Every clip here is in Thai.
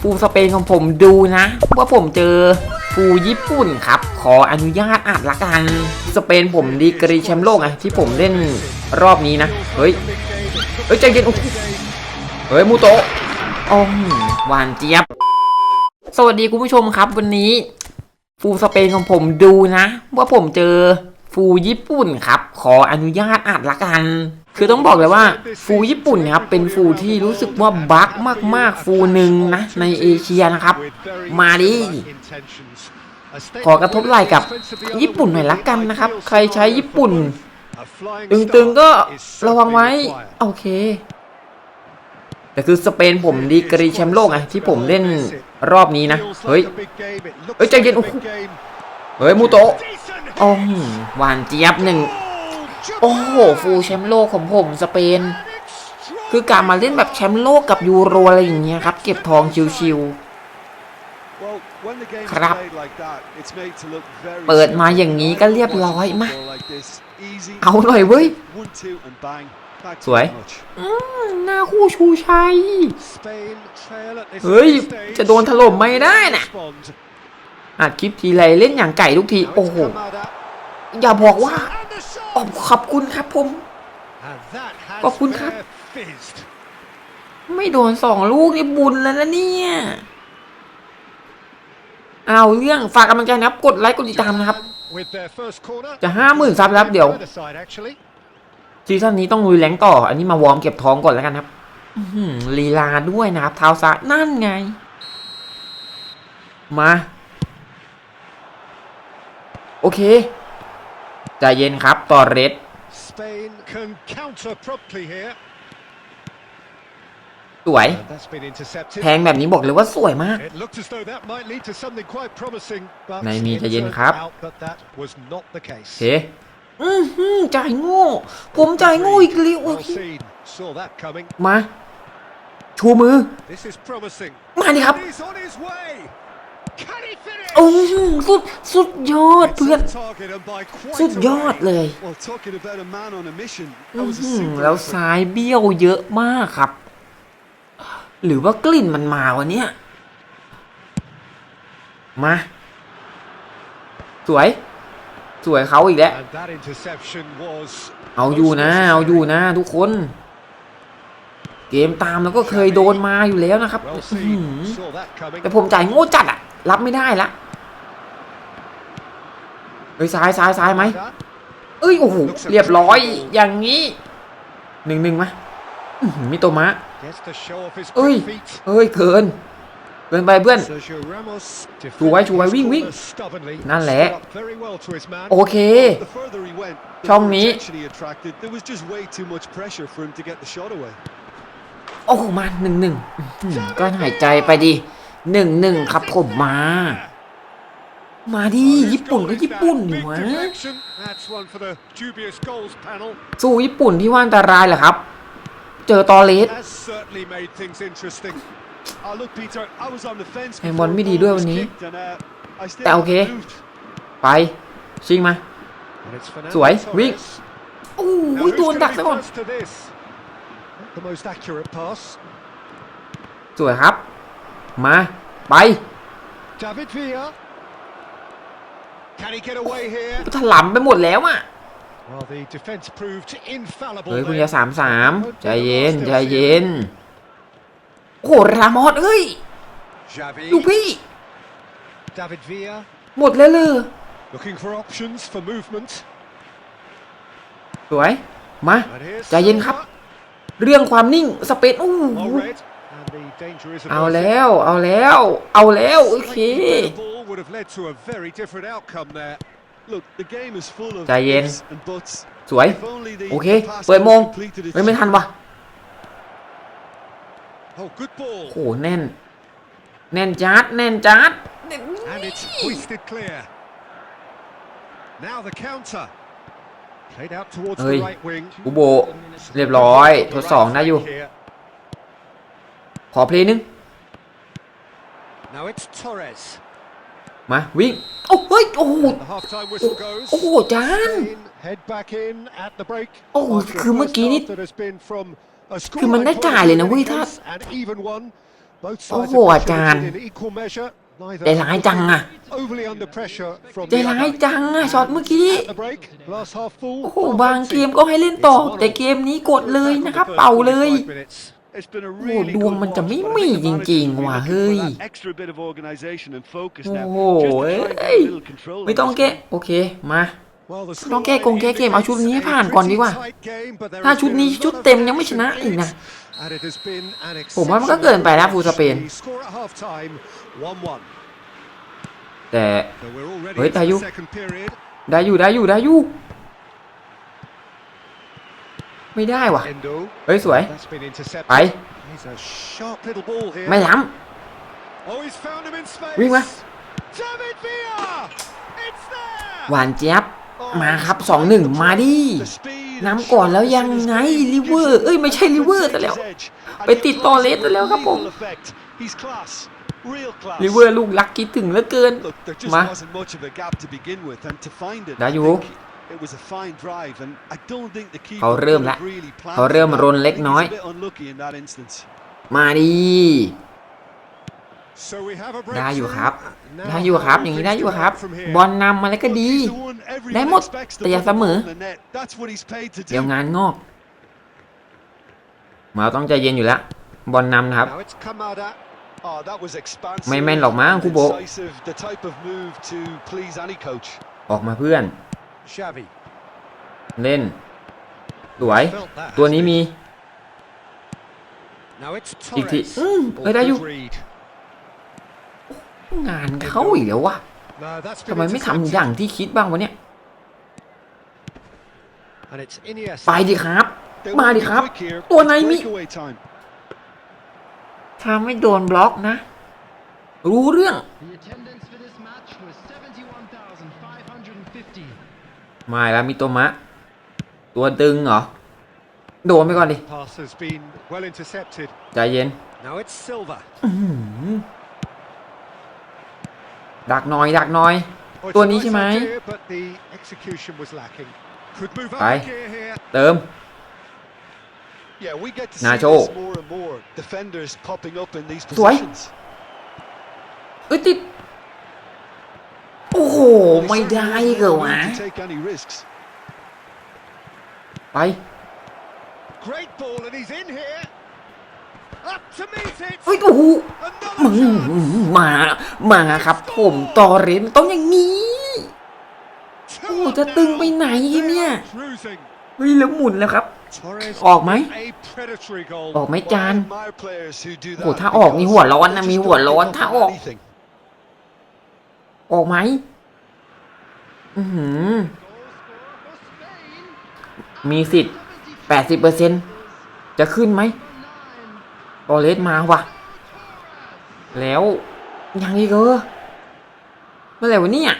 ฟูสเปนของผมดูนะว่าผมเจอฟูญี่ปุ่นครับ ขออนุญาตอ่านละกันสเปนผมดีกรีแชมป์โลกไงที่ผมเล่นรอบนี้นะ เฮ้ย เฮ้ยใจเย็นเฮ้ยมูโตะอ๋อหวานเจี๊ยบ สวัสดีคุณผู้ชมครับ วันนี้ ฟูสเปนของผมดูนะ ว่าผมเจอฟูญี่ปุ่นครับ ขออนุญาตอ่านละกัน คือต้องบอกเลยว่าฟูญี่ปุ่นนะครับเป็นฟูที่รู้สึกว่าบั๊กมากๆ ฟูหนึ่งนะในเอเชียนะครับ มาดิขอกระทบไหล่กับญี่ปุ่นหน่อยละกันนะครับ ใครใช้ญี่ปุ่น ตึงๆก็ระวังไว้ โอเค แต่คือสเปนผมดีกรีแชมป์โลกไงที่ผมเล่นรอบนี้นะ เฮ้ย เฮ้ยใจเย็นโอ้โหเฮ้ยมูโตะโอ้โหหวานเจี๊ยบหนึ่ง โอ้โห ฟูแชมป์โลกของผมสเปน คือการมาเล่นแบบแชมป์โลกกับยูโรอะไรอย่างเงี้ยครับ เก็บทองชิวๆครับ เปิดมาอย่างนี้ก็เรียบร้อยมาๆเอาหน่อยเว้ย สวยหน้าคู่ชูชัย เฮ้ย จะโดนถล่มไม่ได้น่ะนะอัดคลิปทีไรเล่นอย่างไก่ทุกที โอ้โห อย่าบอกว่า อ๋อขอบคุณครับผมขอบคุณครับ ไม่โดนสองลูกนี่บุญแล้วนะเนี่ยเอาเรื่องฝากกำลังใจนะครับ กดไลค์กดติดตามนะครับ จะจะ50,000ซับแล้วเดี๋ยวซีซั่นนี้ต้องลุยแรงต่อ อันนี้มาวอร์มเก็บท้องก่อนแล้วกันครับอื้อหือลีลาด้วยนะครับ เท้าซ้ายนั่นไง มา โอเค ใจเย็นครับต่อเรส Spain can counter promptly here. สวย And that's been intercepted. แทงแบบนี้บอกเลยว่าสวยมาก It looked as though that might lead to something quite promising, but นายมี it ใจเย็น turned ครับ out that that was not the โอ case. เคอือหือจ่ายโง่ ผมจ่ายโง่อีกแล้วโอ้ Well ย seen. Saw that coming. มา ชูมือ This is promising. มาดิครับ โอ้โหสุดสุดยอด It's เพื่อน on target and by quite สุด a ยอด way. เลย Well, talking about a man on a mission, อื้ that อ was a หือ super แล้ว effort. ซ้ายเบี้ยวเยอะมากครับ หรือว่ากลิ่นมันมาวะเนี่ย มา สวย สวยเขาอีกแล้ว And that interception was เอาอยู่นะ เอาอยู่นะทุกคน เกมตามแล้วก็เคยโดนมาอยู่แล้วนะครับ well อื้อหือ seen. Saw that coming. แต่ผมจ่ายโง่จัดอะ รับไม่ได้ละเฮ้ยซ้ายซ้ายซ้ายไหมเอ้ยโอ้โหเรียบร้อยอย่างนี้หนึ่งหนึ่งไหมิโตมะเอ้ยเอ้ยเกินเกินไปเพื่อนชูไว้ชูไว้วิ่งวิ่งนั่นแหละ โอเค ช่องนี้ โอ้โหมาหนึ่งหนึ่งก็หายใจไปดี หนึ่งหนึ่งครับผมมา มาดิ Well, he's ญี่ปุ่น got ก็ his ญี่ปุ่น back. ดิ Big วะ deflection. That's one for the dubious goals panel. สู้ญี่ปุ่นที่ว่าอันตรายเหรอครับ เจอตอเลส Has certainly made things interesting. Oh, look, Peter, I was on the fence แฮง before บอล the ไม่ดี ball ด้วย was วันนี้ kicked, and, uh, I stayed แต่โอเค moved. ไป ชิงมา And it's Fernando สวย วิ่ง Torres. โอ้ Now ย who's โดน gonna ดัก be ซะก่อน first to this? Not the most accurate pass. สวยครับ มา ไป David Villa. Can he get away here? ถลำไปหมดแล้วอะ Well, the defence proved infallible. เฮ้ยคุณ there. จะสามสามใจเย็นใจเย็นโอ้โหรามอสเอ้ย Xavi. ดูพี่ David Villa หมดแล้วเลย looking for options for movement. สวย มา And here's ใจเย็นครับ เรื่องความนิ่ง สเปนอู้ เอาแล้ว เอาแล้ว เอาแล้วโอเค The ball would have led to a very different outcome there. Look, the game is full of ใจเย็น ifs and buts. สวย If only the, โอเค the pass เปิด was โมง completed its เฮ้ยไม่ทันวะ Oh, good ball. โอ้โหแน่น แน่นจัด แน่นจัด And it's hoisted clear. Now the counter. Played out towards the Ơi. right wing. อุโบ เรียบร้อยทดสองได้อยู่ Here. ขอเพลย์นึง Now it's Torres. มา วิ่ง โอ้เฮ้ย โอ้โห The half-time whistle goes. โอ้โหจาน Spain head back in at the break. โอ้โห After a คือเมื่อ first กี้นี่ half that has been from a คือมันได้ scoreline จ่ายเลยนะ point เว้ย of ถ้า view, an even one. Both โอ้ sides โห have อาจารย์ contributed in equal measure. Neither ใจร้ายจังอะ overly under pressure from ใจ the ร้าย other. จังอะช็อตเมื่อกี้ At the break, glass half full, โอ้โห half บาง empty. เกมก็ให้เล่นต่อ แต่เกมนี้กดเลยนะครับ เป่าเลย It's been a โอ้โห really ดวง good มันจะ watch, ไม่ but I มี think จ the ริง managers ๆว่ะ will be เฮ้ย looking for that extra bit of organisation and focus โอ้ now, โห just to try and get เอ้ย a little control ไม่ on ต้อง this แก้ one. โอเคมา Well, the ต้องแก้กง scoreline แก้เกมเอาชุดนี้ให้ indicates ผ่านก่อนดีกว่า a pretty tight game, but there ถ้า has ชุด been นี้ a ชุด lot of เต็มยังไม่ช action นะ in อีกนะ it. And it has been an ผมว่ามันก็เกินไปแล้วฟูลสเปน The score at half time, 1-1. แต่ So we're already Oi, into the Tayo. second period. ได้อยู่ได้อยู่ได้อยู่ ไม่ได้ว่ะ Endo. เฮ้ยสวย That's been intercepted. ไป He's a sharp little ball here. ไม่ล้ Oh, he's found him in space. วิ่งมา David Villa. It's there. ำหวานเจี๊ยบมาครับสองหนึ่งมาดิ The speed and น้ำก่อนแล้วยังไง sharpness ลิเวอร์ เอ้ยไม่ใช่ลิเวอร์แต่แล้ว And ไปติดต่อเลสแต่แล้วครับผม lethal effect. He's class. Real class. ลิเวอร์ลูกรักคิดถึงเหลือเกิน Look, there just มา wasn't much of a gap to begin with, and to find it, ได้ I อยู่ think it was a fine drive, and I don't think the keeper เขาเริ่ม could ละ have really planned เขาเริ่ม for that. รนเล็ก I think น้อย he's a bit unlucky in that instance. มาดิ So we have a ได้อยู่ breakthrough. ครับ Now ได้อยู่ครับ how อย่างนี้ things ได้อยู่ develop ครับ from here. บอลนำมาแล้วก็ดี He's the one everyone ได้หมด expects to แต่อย่า put เส the มอ ball in the net. That's what he's paid to เดี๋ยว do. งานงอก มาต้องใจเย็นอยู่แล้ว บอลนำนะครับ Now it's Kamada. Oh, that was expansive. ไม่แม่นหรอกมั้ง and ครูโบะ decisive, the type of move to please any coach. ออกมาเพื่อน Xavi. เล่น สวย Felt that, ตัวนี้มี Now it's อีกที Torres. อืมเอ้ยได้อยู่ Good read. งานเข้าอีกแล้ววะ No, that's ทำ been ไมไม่ทำ intercepted. อย่างที่คิดบ้างวะเนี่ย And it's Iniesta. ไปดิครับ They มา won't ดิ be ครับ quick here. ตัว It's ไหนมี breakaway time. ถ้าไม่โดนบล็อกนะ รู้เรื่อง มาแล้วมีตัวมะ ตัวตึงเหรอ โดนไปก่อนดิ Pass has been well intercepted. ใจเย็น Now it's Silva. ดักหน่อย ดักหน่อย Oh, it's ตัว a นี้ nice ใช่ไหม idea, but the execution was lacking. Could move up Aye. a gear here. เติม Yeah, we get to see Nacho. this more and more. Defenders popping up in these สวย positions. เอ้ยติดโอ้โห ไม่ได้เหรอวะ To take any risks. ไป Great ball, and he's in here. Up to meet it. เฮ้ยโอ้โห Another มึง chance. มา มาครับผมตอเรนต้องอย่างนี้ Two โอ้ up จะตึง now. ไปไหน They เนี่ย are cruising. เฮ้ยแล้วหมุนแล้วครับ Torres ออกไหม a predatory goal. ออกไหมจาน Admire players who do โอ้ that ถ้าออกนี่ because หัวร้อนนะ they มี just หัว don't ร้อน give up ถ้า on ออก anything. ออกไหม อือหือมีสิทธิ์แปดสิบเปอร์เซ็นจะขึ้นไหมตอเลสมาว่ะ แล้วยังอีกเออเมื่อไหร่วะเนี่ย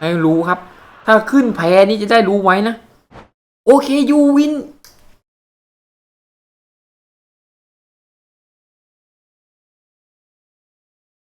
ให้รู้ครับ ถ้าขึ้นแพ้นี่จะได้รู้ไว้นะ โอเคยูวิน